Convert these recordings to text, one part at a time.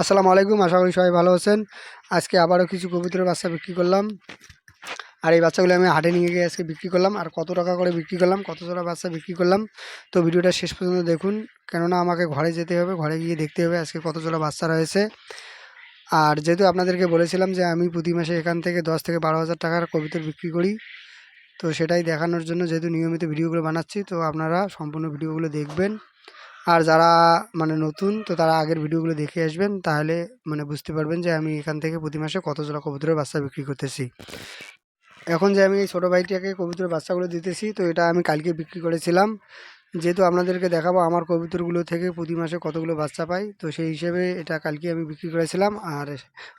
আসসালামু আলাইকুম, আশা করি সবাই ভালো আছেন। আজকে আবারও কিছু কবুতরের বাচ্চা বিক্রি করলাম। আর এই বাচ্চাগুলো আমি হাটে নিয়ে গিয়ে আজকে বিক্রি করলাম। আর কত টাকা করে বিক্রি করলাম, কত জোড়া বাচ্চা বিক্রি করলাম, তো ভিডিওটা শেষ পর্যন্ত দেখুন। কেননা আমাকে ঘরে যেতে হবে, ঘরে গিয়ে দেখতে হবে আজকে কত জোড়া বাচ্চা রয়েছে। আর যেহেতু আপনাদেরকে বলেছিলাম যে আমি প্রতি মাসে এখান থেকে দশ থেকে বারো হাজার টাকার কবিতর বিক্রি করি, তো সেটাই দেখানোর জন্য যেহেতু নিয়মিত ভিডিওগুলো বানাচ্ছি, তো আপনারা সম্পূর্ণ ভিডিওগুলো দেখবেন। আর যারা মানে নতুন, তো তারা আগের ভিডিওগুলো দেখে আসবেন, তাহলে মানে বুঝতে পারবেন যে আমি এখান থেকে প্রতি মাসে কত জোড়া কবুতরের বাচ্চা বিক্রি করতেছি। এখন যে আমি এই ছোটো ভাইটিকে কবুতরের বাচ্চাগুলো দিতেছি, তো এটা আমি কালকে বিক্রি করেছিলাম। যেহেতু আপনাদেরকে দেখাবো, আমার কবুতরগুলো থেকে প্রতি মাসে কতগুলো বাচ্চা পাই তো সেই হিসেবে এটা কালকে আমি বিক্রি করেছিলাম আর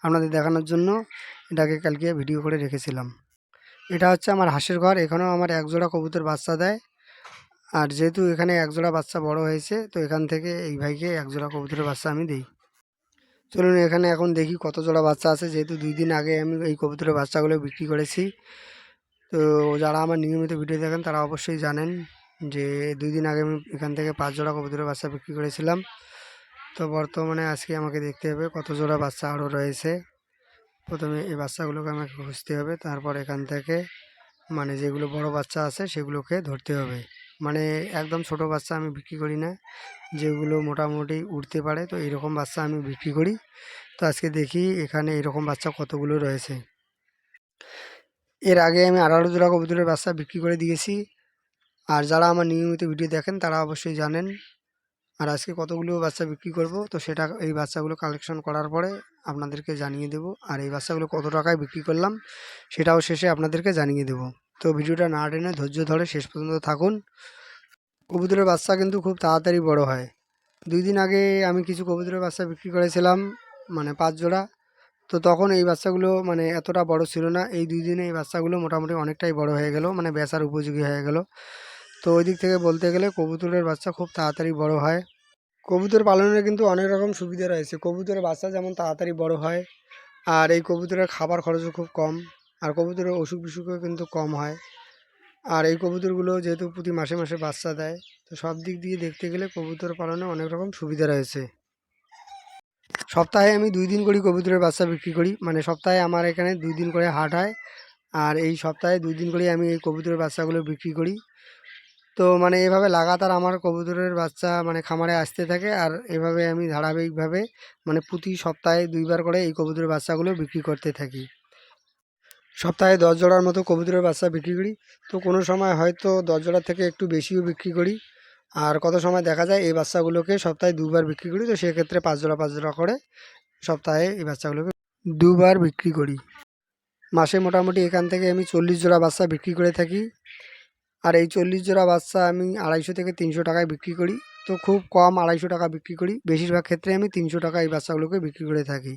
আপনাদের দেখানোর জন্য এটাকে কালকে ভিডিও করে রেখেছিলাম। এটা হচ্ছে আমার হাঁসের ঘর, এখানেও আমার এক জোড়া কবুতর বাচ্চা দেয়। আর যেহেতু এখানে এক জোড়া বাচ্চা বড় হয়েছে, তো এখান থেকে এই ভাইকে এক জোড়া কবুতরের বাচ্চা আমি দিই। চলুন এখানে এখন দেখি কত জোড়া বাচ্চা আছে। যেহেতু দুই দিন আগে আমি এই কবুতরের বাচ্চাগুলো বিক্রি করেছি, তো যারা আমার নিয়মিত ভিডিও দেখেন তারা অবশ্যই জানেন যে দুই দিন আগে আমি এখান থেকে পাঁচ জোড়া কবুতরের বাচ্চা বিক্রি করেছিলাম। তো বর্তমানে আজকে আমাকে দেখতে হবে কত জোড়া বাচ্চা আরও রয়েছে। প্রথমে এই বাচ্চাগুলোকে আমাকে খুঁজতে হবে, তারপর এখান থেকে মানে যেগুলো বড় বাচ্চা আছে সেগুলোকে ধরতে হবে। মানে একদম ছোট বাচ্চা আমি বিক্রি করি না। যেগুলো মোটামুটি উঠতে পারে, তো এরকম বাচ্চা আমি বিক্রি করি। তো আজকে দেখি এখানে এরকম বাচ্চা কতগুলো রয়েছে। এর আগে আমি আড়ালো জোড়া কবুতরের বাচ্চা বিক্রি করে দিয়েছি। আর যারা আমার নিয়মিত ভিডিও দেখেন, তারা অবশ্যই জানেন। আর আজকে কতগুলো বাচ্চা বিক্রি করব, তো সেটা এই বাচ্চাগুলো কালেকশন করার পরে আপনাদেরকে জানিয়ে দেব। আর এই বাচ্চাগুলো কত টাকায় বিক্রি করলাম, সেটাও শেষে আপনাদেরকে জানিয়ে দেব। তো ভিডিওটা না টেনে ধৈর্য ধরে শেষ পর্যন্ত থাকুন। কবুতরের বাচ্চা কিন্তু খুব তাড়াতাড়ি বড় হয়। দুই দিন আগে আমি কিছু কবুতরের বাচ্চা বিক্রি করেছিলাম মানে পাঁচ জোড়া। তো তখন এই বাচ্চাগুলো মানে এতটা বড় ছিল না, এই দুই দিনে এই বাচ্চাগুলো মোটামুটি অনেকটাই বড় হয়ে গেল মানে বেচার উপযোগী হয়ে গেল। তো ওই দিক থেকে বলতে গেলে কবুতরের বাচ্চা খুব তাড়াতাড়ি বড় হয়। কবুতর পালনের কিন্তু অনেক রকম সুবিধা রয়েছে। কবুতরের বাচ্চা যেমন তাড়াতাড়ি বড় হয়, আর এই কবুতরের খাবার খরচও খুব কম। আর কবুতরের অসুখ বিসুখও কিন্তু কম হয়। আর এই কবুতরগুলো যেহেতু প্রতি মাসে মাসে বাচ্চা দেয়, তো সব দিক দিয়ে দেখতে গেলে কবুতর পালনে অনেক রকম সুবিধা রয়েছে। সপ্তাহে আমি দুই দিন করি কবুতরের বাচ্চা বিক্রি করি মানে সপ্তাহে আমার এখানে দুই দিন করে হাট হয়। আর এই সপ্তাহে দুই দিন করে আমি এই কবুতরের বাচ্চাগুলো বিক্রি করি। তো মানে এভাবে লাগাতার আমার কবুতরের বাচ্চা মানে খামারে আসতে থাকে, আর এভাবে আমি ধারাবাহিকভাবে মানে প্রতি সপ্তাহে দুইবার করে এই কবুতরের বাচ্চাগুলো বিক্রি করতে থাকি। সপ্তাহে দশ জোড়ার মতো কবুতরের বাচ্চা বিক্রি করি। তো কোনো সময় হয়তো দশ জোড়ার থেকে একটু বেশিও বিক্রি করি। আর কত সময় দেখা যায় এই বাচ্চাগুলোকে সপ্তাহে দুবার বিক্রি করি, তো সেক্ষেত্রে পাঁচ জোড়া পাঁচ জোড়া করে সপ্তাহে এই বাচ্চাগুলোকে দুবার বিক্রি করি। মাসে মোটামুটি এখান থেকে আমি চল্লিশ জোড়া বাচ্চা বিক্রি করে থাকি। আর এই চল্লিশ জোড়া বাচ্চা আমি আড়াইশো থেকে তিনশো টাকায় বিক্রি করি। তো খুব কম আড়াইশো টাকা বিক্রি করি। বেশিরভাগ ক্ষেত্রে আমি তিনশো টাকা এই বাচ্চাগুলোকে বিক্রি করে থাকি।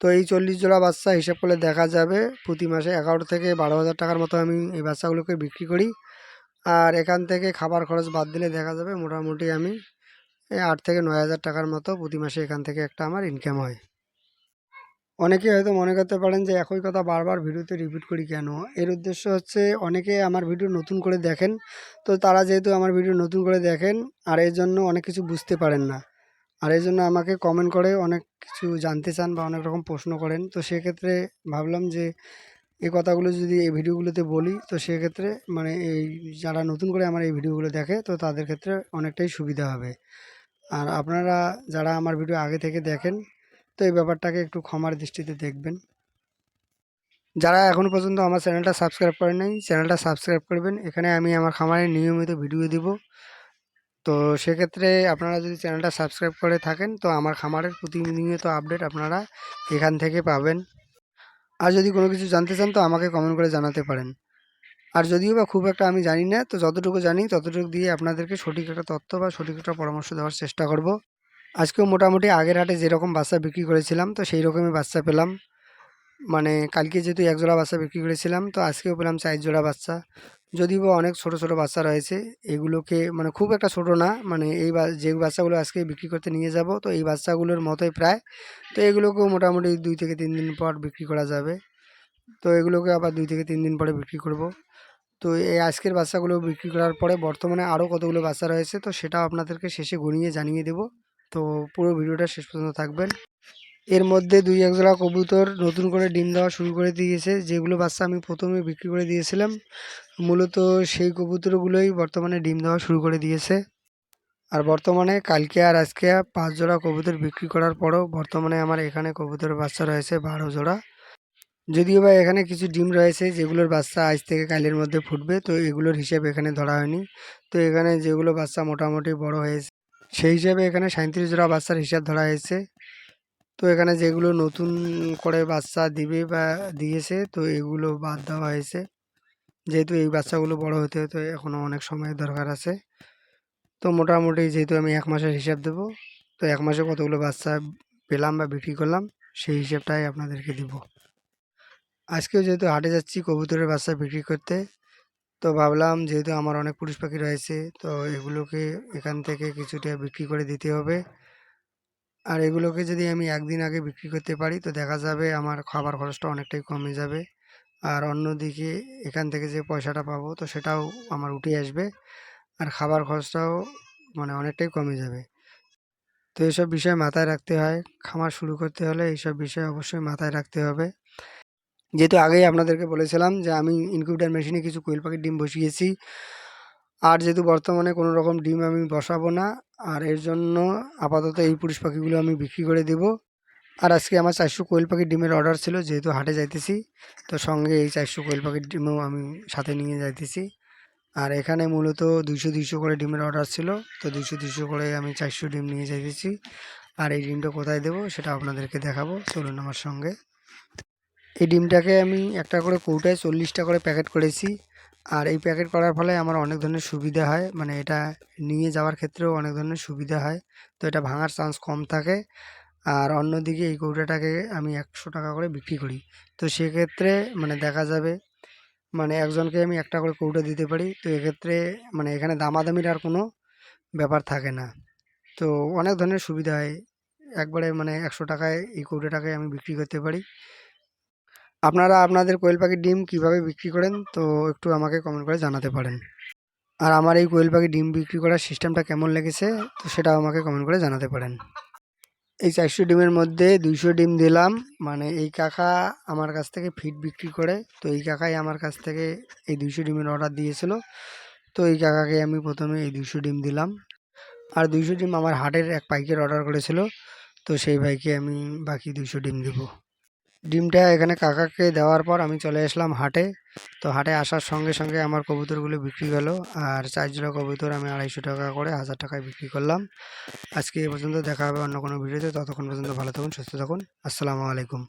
তো এই চল্লিশ জোড়া বাচ্চা হিসাব করলে দেখা যাবে প্রতি মাসে এগারো থেকে বারো হাজার টাকার মতো আমি এই বাচ্চাগুলোকে বিক্রি করি। আর এখান থেকে খাবার খরচ বাদ দিলে দেখা যাবে মোটামুটি আমি আট থেকে নয় হাজার টাকার মতো প্রতি মাসে এখান থেকে একটা আমার ইনকাম হয়। অনেকে হয়তো মনে করতে পারেন যে একই কথা বারবার ভিডিওতে রিপিট করি কেন? এর উদ্দেশ্য হচ্ছে অনেকে আমার ভিডিও নতুন করে দেখেন, তো তারা যেহেতু আমার ভিডিও নতুন করে দেখেন, আর এর জন্য অনেক কিছু বুঝতে পারেন না। আর এই জন্য আমাকে কমেন্ট করে অনেক কিছু জানতে চান বা অনেক রকম প্রশ্ন করেন। তো সেক্ষেত্রে ভাবলাম যে, এই কথাগুলো যদি এই ভিডিওগুলোতে বলি, তো সেক্ষেত্রে মানে এই যারা নতুন করে আমার এই ভিডিওগুলো দেখে, তো তাদের ক্ষেত্রে অনেকটাই সুবিধা হবে। আর আপনারা যারা আমার ভিডিও আগে থেকে দেখেন, তো এই ব্যাপারটাকে একটু ক্ষমার দৃষ্টিতে দেখবেন। যারা এখনও পর্যন্ত আমার চ্যানেলটা সাবস্ক্রাইব করেন নাই, চ্যানেলটা সাবস্ক্রাইব করবেন। এখানে আমি আমার খামারের নিয়মিত ভিডিও দিব। তো সেক্ষেত্রে আপনারা যদি চ্যানেলটা সাবস্ক্রাইব করে থাকেন, তো আমার খামারের প্রতিনিয়ত আপডেট আপনারা এখান থেকে পাবেন। আর যদি কোনো কিছু জানতে চান, তো আমাকে কমেন্ট করে জানাতে পারেন। আর যদিও বা খুব একটা আমি জানি না, তো যতটুকু জানি, ততটুকু দিয়ে আপনাদেরকে সঠিক একটা তথ্য বা সঠিক একটা পরামর্শ দেওয়ার চেষ্টা করব। আজকেও মোটামুটি আগের হাটে যেরকম বাচ্চা বিক্রি করেছিলাম, তো সেই রকমই বাচ্চা পেলাম। মানে কালকে যেহেতু এক জোড়া বাচ্চা বিক্রি করেছিলাম, তো আজকেও পেলাম চার জোড়া বাচ্চা। যদিও অনেক ছোট ছোট বাচ্চা রয়েছে, এগুলোকে মানে খুব একটা ছোট না মানে এই যে বাচ্চাগুলো আজকে বিক্রি করতে নিয়ে যাব, তো এই বাচ্চাগুলোর মতোই প্রায়। তো এগুলোকেও মোটামুটি দুই থেকে তিন দিন পর বিক্রি করা যাবে। তো এগুলোকে আবার দুই থেকে তিন দিন পরে বিক্রি করব। তো এই আজকের বাচ্চাগুলো বিক্রি করার পরে বর্তমানে আরও কতগুলো বাচ্চা রয়েছে, তো সেটাও আপনাদেরকে শেষে গণিয়ে জানিয়ে দেব। তো পুরো ভিডিওটা শেষ পর্যন্ত থাকবেন। এর মধ্যে দুই এক জোড়া কবুতর নতুন করে ডিম দেওয়া শুরু করে দিয়েছে, যেগুলো বাচ্চা আমি প্রথমে বিক্রি করে দিয়েছিলাম। মূলত সেই কবুতরগুলোই বর্তমানে ডিম দেওয়া শুরু করে দিয়েছে। আর বর্তমানে কালকে আর আজকে পাঁচ জোড়া কবুতর বিক্রি করার পরও বর্তমানে আমার এখানে কবুতরের বাচ্চা রয়েছে বারো জোড়া। যদিও বা এখানে কিছু ডিম রয়েছে যেগুলোর বাচ্চা আজ থেকে কালের মধ্যে ফুটবে, তো এগুলোর হিসেব এখানে ধরা হয়নি। তো এখানে যেগুলো বাচ্চা মোটামুটি বড় হয়েছে, সেই হিসাবে এখানে সাঁত্রিশ জোড়া বাচ্চার হিসাব ধরা হয়েছে। তো এখানে যেগুলো নতুন করে বাচ্চা দিবে বা দিয়েছে, তো এগুলো বাদ দেওয়া হয়েছে। যেহেতু এই বাচ্চাগুলো বড় হতে হতে এখনও অনেক সময় দরকার আছে। তো মোটামুটি যেহেতু আমি এক মাসের হিসাব দেবো, তো এক মাসে কতগুলো বাচ্চা পেলাম বা বিক্রি করলাম, সেই হিসাবটাই আপনাদেরকে দিব। আজকেও যেহেতু হাটে যাচ্ছি কবুতরের বাচ্চা বিক্রি করতে, তো ভাবলাম যেহেতু আমার অনেক পুরুষ পাখি রয়েছে, তো এগুলোকে এখান থেকে কিছুটা বিক্রি করে দিতে হবে। আর এগুলোকে যদি আমি একদিন আগে বিক্রি করতে পারি, তো দেখা যাবে আমার খাবার খরচটা অনেকটাই কমে যাবে। আর অন্যদিকে এখান থেকে যে পয়সাটা পাবো, তো সেটাও আমার উঠে আসবে। আর খাবার খরচটাও মানে অনেকটাই কমে যাবে। তো এইসব বিষয় মাথায় রাখতে হয়। খামার শুরু করতে হলে এইসব বিষয় অবশ্যই মাথায় রাখতে হবে। যেহেতু আগেই আপনাদেরকে বলেছিলাম যে আমি ইনকিউবেটার মেশিনে কিছু কোয়েল পাখির ডিম বসিয়েছি আর যেহেতু বর্তমানে কোনো রকম ডিম আমি বসাবো না, আর এর জন্য আপাতত এই পুরুষ পাখিগুলো আমি বিক্রি করে দেব। আর আজকে আমার চারশো কোয়েল পাখির ডিমের অর্ডার ছিল, যেহেতু হাটে যাইতেছি, তো সঙ্গে এই চারশো কোয়েল পাখির ডিমও আমি সাথে নিয়ে যাইতেছি। আর এখানে মূলত দুইশো দুইশো করে ডিমের অর্ডার ছিল, তো দুইশো দুইশো করে আমি চারশো ডিম নিয়ে যাইতেছি। আর এই ডিমটা কোথায় দেবো সেটা আপনাদেরকে দেখাবো, চলুন আমার সঙ্গে। এই ডিমটাকে আমি একটা করে কৌটায় চল্লিশটা করে প্যাকেট করেছি। আর এই প্যাকেট করার ফলে আমার অনেক ধরনের সুবিধা হয়। মানে এটা নিয়ে যাওয়ার ক্ষেত্রেও অনেক ধরনের সুবিধা হয়। তো এটা ভাঙার চান্স কম থাকে। আর অন্যদিকে এই কৌটাটাকে আমি একশো টাকা করে বিক্রি করি। তো সেক্ষেত্রে মানে দেখা যাবে মানে একজনকে আমি একটা করে কৌটা দিতে পারি। তো এক্ষেত্রে মানে এখানে দামাদামির আর কোনো ব্যাপার থাকে না। তো অনেক ধরনের সুবিধা হয়। একবারে মানে একশো টাকায় এই কৌটাটাকে আমি বিক্রি করতে পারি। আপনারা আপনাদের কোয়েল পাখির ডিম কীভাবে বিক্রি করেন? তো একটু আমাকে কমেন্ট করে জানাতে পারেন। আর আমার এই কোয়েল পাখির ডিম বিক্রি করার সিস্টেমটা কেমন লেগেছে, তো সেটাও আমাকে কমেন্ট করে জানাতে পারেন। এই চারশো ডিমের মধ্যে দুইশো ডিম দিলাম মানে এই কাকা আমার কাছ থেকে ফিট বিক্রি করে, তো এই কাকাই আমার কাছ থেকে এই দুইশো ডিমের অর্ডার দিয়েছিল, তো এই কাকাকে আমি প্রথমে এই দুইশো ডিম দিলাম। আর দুইশো ডিম আমার হাটের এক পাইকের অর্ডার করেছিল, তো সেই ভাইকে আমি বাকি দুইশো ডিম দেবো। ডিমটা এখানে কাকাকে দেওয়ার পর আমি চলে আসলাম হাটে। তো হাটে আসার সঙ্গে সঙ্গে আমার কবুতরগুলো বিক্রি গেল আর চার জোড়া কবুতর আমি আড়াইশো টাকা করে হাজার টাকায় বিক্রি করলাম। আজকে এ পর্যন্ত দেখা হবে অন্য কোনো ভিডিওতে। ততক্ষণ পর্যন্ত ভালো থাকুন, সুস্থ থাকুন। আসসালামু আলাইকুম।